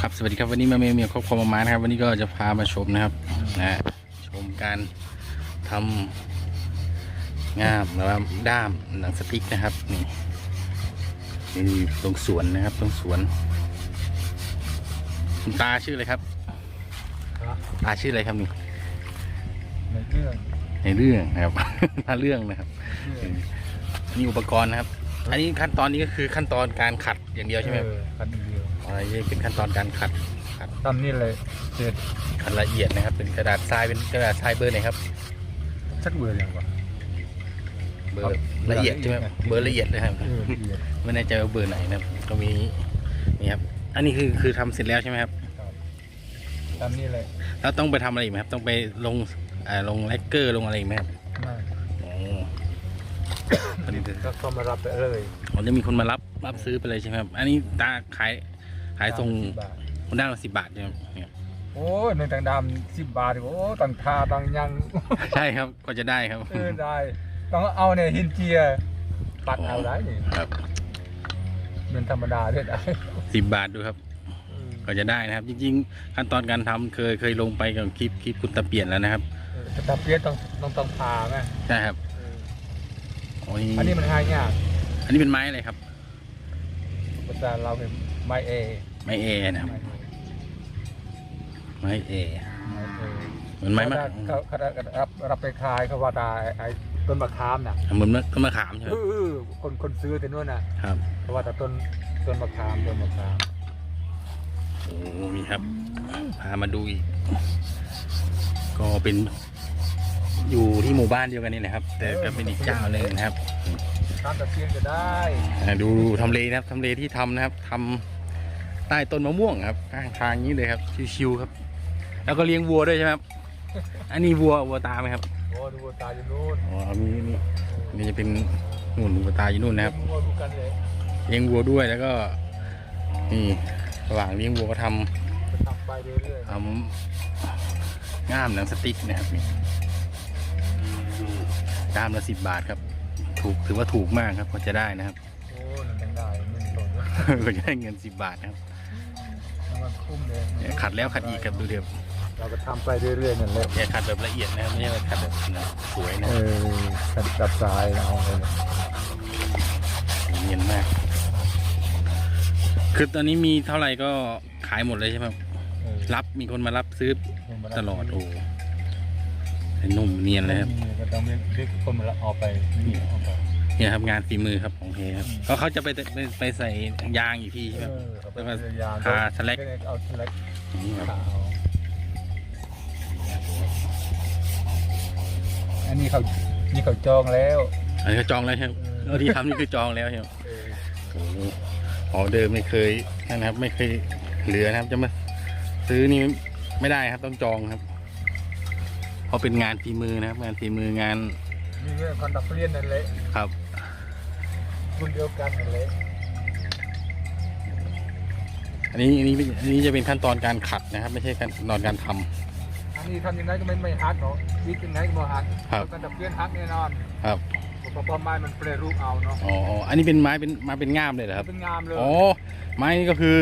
ครับสวัสดีครับวันนี้มาเมียเมียครอบครัวมามานะครับวันนี้ก็จะพามาชมนะครับนะชมการทำงามหรือว่าด้ามหนังสติ๊กนะครับนี่นี่ตรงสวนนะครับตรงสวนคุณตาชื่ออะไรครับครับตาชื่ออะไรครับนี่ในเครื่องในเรื่องนะครับตาเรื่องนะครับเครื่องนี่อุปกรณ์นะครับ อันนี้ขั้นตอนนี้ก็คือขั้นตอนการขัดอย่างเดียวใช่ไหมครับเออคันเดียว อ๋ออันนี้เป็นขั้นตอนการขัดขัดตามนี้เลยเสร็จขัดละเอียดนะครับ เป็นกระดาษทรายเป็นกระดาษทรายเบอร์ไหนครับชักเบื่อยังวะเบอร์ละเอียดใช่ไหมครับเบอร์ละเอียดเลยครับเออละเอียดไม่แน่ใจว่าเบอร์ไหนนะครับ ก็มีนี่ครับ อันนี้คือคือทำเสร็จแล้วใช่ไหมครับครับตามนี้เลยแล้วต้องไปทำอะไรอีกไหมครับ ต้องไปลงอ่าลงแลกเกอร์ลงอะไรอีกไหมครับไม่อ๋ออันนี้ก็เข้ามารับไปเลยผมจะมีคนมารับรับซื้อไปเลยใช่ไหมครับ อันนี้ตาขาย ขายส่งสิบบาทคนด้านละสิบบาทใช่ไหมครับเนี่ยโอ้ยหนึ่งต่างดำสิบบาทโอ้ต่างทาต่างยัง ใช่ครับก็จะได้ครับ เออได้ ต้องเอาเนี่ยหินเจียปัดเอาได้นี่ครับเป็นธรรมดาด้วยได้สิบบาทดูครับก็จะได้นะครับ จริงๆ ขั้นตอนการทำเคยเคยลงไปกับคลิปคลิปคุณตะเปลี่ยนแล้วนะครับเออแต่ตาเปียกต้องต้องต้องพาไหมใช่ครับเออโอ้ยอันนี้มันหายากอันนี้เป็นไม้อะไรครับภาษาเราเป็นไม้เอ ไม้เอนะครับไม้เอไม้เอไม้เอเหมือนไม้มะเขาเขารับรับไปขายเขาว่าตาไอ้ไอ้ต้นมะขามน่ะเหมือนมะต้นมะขามใช่ไหมเออคนคนซื้อแต่นู่นน่ะครับเขาว่าแต่ต้นต้นมะขามต้นมะขามโอ้มีครับ พามาดูอีก ก็เป็นอยู่ที่หมู่บ้านเดียวกันนี่แหละครับ แต่ก็เป็นอีกเจ้าหนึ่งนะครับทำตะเกียงก็ได้อ่าดูทำเลนะครับทำเลที่ทำนะครับทำ ใต้ต้นมะม่วงครับข้างทางนี้เลยครับชิวๆครับ แล้วก็เลี้ยงวัวด้วยใช่ไหมครับอันนี้วัววัวตาไหมครับโอ้ดูตาอยู่นู่นอ๋อมีนี่นี่จะเป็นนู่นวัวตาอยู่นู่นนะครับวัวดูกันเลยเลี้ยงวัวด้วยแล้วก็นี่ระหว่างเลี้ยงวัวก็ทจะทำไปเรื่อยำทำง่ามหนังสติ๊กนะครับนี่ด้ามละสิบบาทครับ ถูกถือว่าถูกมากครับก็จะได้นะครับๆโอ้นั่นยังได้ไม่มีหล่นเลยก็จะได้เงินสิบบาทนะครับมันคุ้ม เลยเนี่ยขัดแล้วขัดอีกครับดูเดี๋ยวเราก็ทำไปเรื่อยๆนั่นแหละอย่าขัดแบบละเอียดนะครับไม่ใช่ว่าขัดแบบนะสวยนะเออขัดดับสายเอาเลยเนียนมาก คือตอนนี้มีเท่าไหร่ก็ขายหมดเลยใช่ไหมครับเออรับมีคนมารับซื้อมันมาตลอดโอ้ไอ้นุ่มเนียนเลยครับมีก็ต้องเรียกคนมาเอาไปนี่เอาไป เนี่ยครับงานฝีมือครับของเฮครับก็เขาจะไปไปไปใส่ยางอีกทีใช่ไหมครับ เออเอาไปแล้วก็เรือยางหาสแลกเอาสแลกนี่ครับขาวอันนี้เขานี่เขาจองแล้วอันนี้ก็จองแล้วใช่ไหมแล้วที่ทำนี่คือจองแล้วใช่ไหมเออโอ้โหออเดิมไม่เคยนะครับ ไม่เคยเหลือนะครับ จะมาซื้อนี่ไม่ได้ครับต้องจองครับ เพราะเป็นงานฝีมือนะครับ งานฝีมือ งานนี่เรื่องคอนดับเลียนนั่นแหละครับ รุ่นเดียวกันนั่นแหละอันนี้อันนี้อันนี้จะเป็นขั้นตอนการขัดนะครับ ไม่ใช่ขั้นตอนการทำ อันนี้ทำยังไงก็ไม่ไม่ฮักเนาะวิทย์ยังไงก็ไม่ฮักครับคอนดับเลียนฮักแน่นอนครับเพราะว่าไม้มันแปรรูปเอาเนาะอ๋ออ๋ออันนี้เป็นไม้เป็นไม้เป็นง่ามเลยเหรอครับเป็นงามเลยอ๋อไม้นี่ก็คือ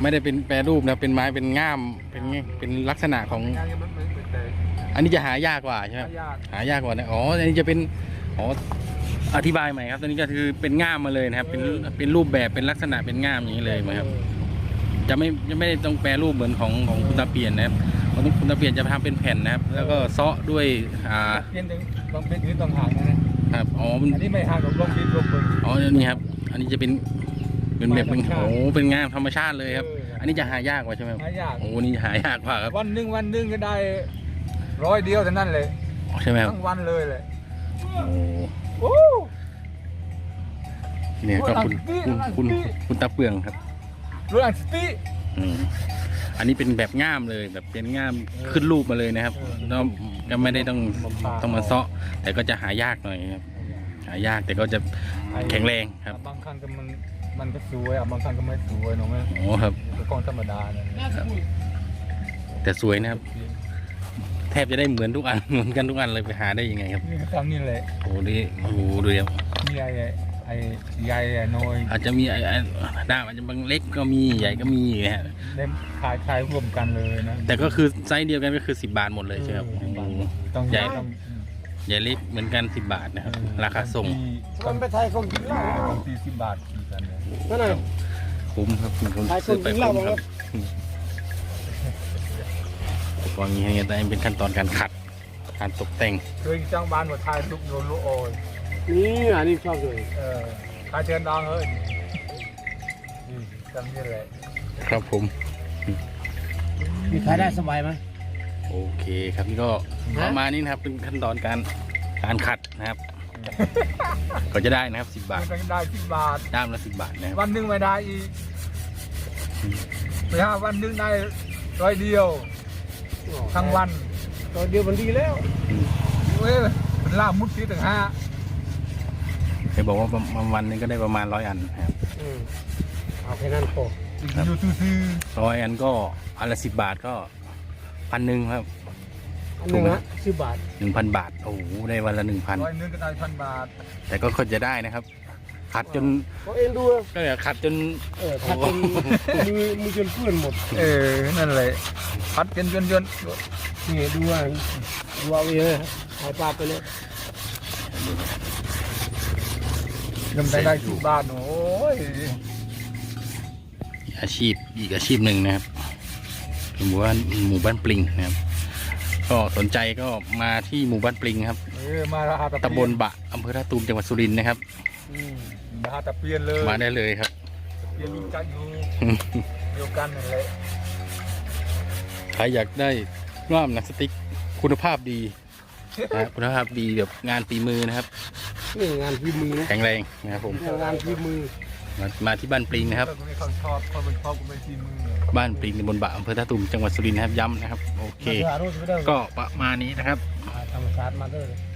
ไม่ได้เป็นแปรรูปนะเป็นไม้เป็นง่ามเป็นไงเป็นลักษณะของ งานยังมันไม่เป็นแต่อันนี้จะหายากกว่าใช่ไหมหายากหายากกว่านะอ๋ออันนี้จะเป็นอ๋อ อธิบายใหม่ครับตัวนี้ก็คือเป็นง่ามมาเลยนะครับ เป็นเป็นรูปแบบเป็นลักษณะเป็นง่ามอย่างนี้เลยไหมครับ จะไม่จะไม่ได้ต้องแปรรูปเหมือนของของคุณตาเปลี่ยนนะครับของคุณตาเปลี่ยนจะทำเป็นแผ่นนะครับ แล้วก็เซาะด้วยอ่าเปลี่ยนถึงต้องเป็นนี้ต้องห่างนะนะครับอ๋อมันอันนี้ไม่ห่างกับลงดินลงบนอ๋อนี่ครับ อันนี้จะเป็นเป็นแบบเป็นโอ้เป็นง่ามธรรมชาติเลยครับ อันนี้จะหายากกว่าใช่ไหมครับหายากโอ้นี่หายากกว่าครับวันหนึ่งวันหนึ่งก็ได้ร้อยเดียวเท่านั้นเลยใช่ไหมครับทั้งวันเลยเลยโอ้โอ้ เนี่ยก็คุณโอ้คุณหลังคุณที่คุณตาเปลืองครับรู้อันสติอืมอันนี้เป็นแบบง่ามเลยแบบเป็นง่ามขึ้นรูปมาเลยนะครับแล้วก็ไม่ได้ต้องต้องมาเซาะ แต่ก็จะหายากหน่อยครับ หายากแต่ก็จะแข็งแรงครับ บางครั้งก็มันมันก็สวยอะบางครั้งก็ไม่สวยเนาะแม่โอ้ครับก็กล้องธรรมดาเนี่ยแต่สวยนะครับแทบจะได้เหมือนทุกอันเหมือนกันทุกอันเลยไปหาได้ยังไงครับนี่ก็ทำนี่แหละโอ้ดีโอ้โหดูครับนี่ไอ้ไอ้ใหญ่ไอ้น้อยอาจจะมีไอ้ไอ้ด้ามอาจจะบางเล็กก็มีใหญ่ก็มีนะฮะได้ขายขายรวมกันเลยนะแต่ก็คือไซส์เดียวกันก็คือ10บาทหมดเลยใช่ไหมครับอืมโอ้โหต้องใหญ่ต้องใหญ่เล็กเหมือนกัน10บาทนะครับราคาส่งต้มันนไปไทยคนกินเหล้าต้องตีสิบบาทเหมือนกันเลยนั่นน่ะคุ้มครับมีคนขายคนซื้อไปกินเหล้าคุ้มคครัรับ บอุปกรณ์นี้เนี่ยแต่เป็นขั้นตอนการขัด การตกแต่งเคยจ้างบ้านมาทายลูกโนนลูกโอยนี่อันนี้ชอบเลยเออขายเชิญดองเฮ้ยนี่จำนี่แหละครับผมมีขายได้สบายไหมโอเคครับนี่ก็ฮะประมาณนี้นะครับเป็นขั้นตอนการการขัดนะครับ ก็จะได้นะครับ10บาทมันต้องได้สิบบาทด้ามละ10บาทนะครับวันหนึ่งไม่ได้อีกไปหาวันหนึ่งได้ร้อยเดียว ทั้งวันตอนเดียวมันดีแล้วเว้ยมันล่ามุดที่ถึงห้าเคยบอกว่าประมาณวันหนึงก็ได้ประมาณร้อยอันนะครับอืมเอาแค่นั้นพออยู่ซื่อร้อยอันก็อันละสิบบาทก็พันหนึ่งครับอันหนึงฮะสิบบาทหนึ่งพันบาทโอ้โหได้วันละหนึ่งพันๆร้อยหนึงก็ได้พันบาท แต่ก็คนจะได้นะครับ ขัดจนเขาเองดูนะก็เนี่ยขัดจนเออถ้าจนมือมือจนเปื้อนหมดเออนั่นแหละพัดเป็นยนยนนี่ดูว่าดูเอาเองนะหายปลาไปเลยยมได้ได้สิบบาทโอ้ยอาชีพอีกอาชีพหนึ่งนะครับหมู่บ้านหมู่บ้านปลิงนะครับ ก็สนใจก็มาที่หมู่บ้านปลิงครับ เออมาหาตะตำบลบะอำเภอท่าตูมจังหวัดสุรินทร์นะครับ อืมมาหาตะเพียนเลยมาได้เลยครับเพียนรุ่นกันอยู่เดียวกันนั่นแหละใครอยากได้ร่ามหนังสติ๊กคุณภาพดีนะครับคุณภาพดีแบบงานฝีมือนะครับ นี่งานพิมพ์มือนะแข็งแรงนะครับผมงานพิมพ์มือมามาที่บ้านปลิงนะครับ คนนี้เขาชอบคนเป็นชอบก็ไม่ทีมือบ้านปลิงตำบลบะอำเภอท่าตูมจังหวัดสุรินทร์นะครับย้ำนะครับ โอเค มาถ่ายรูปไปเด้อก็ประมาณนี้นะครับ ธรรมชาติมาเด้อเอานี่ทำ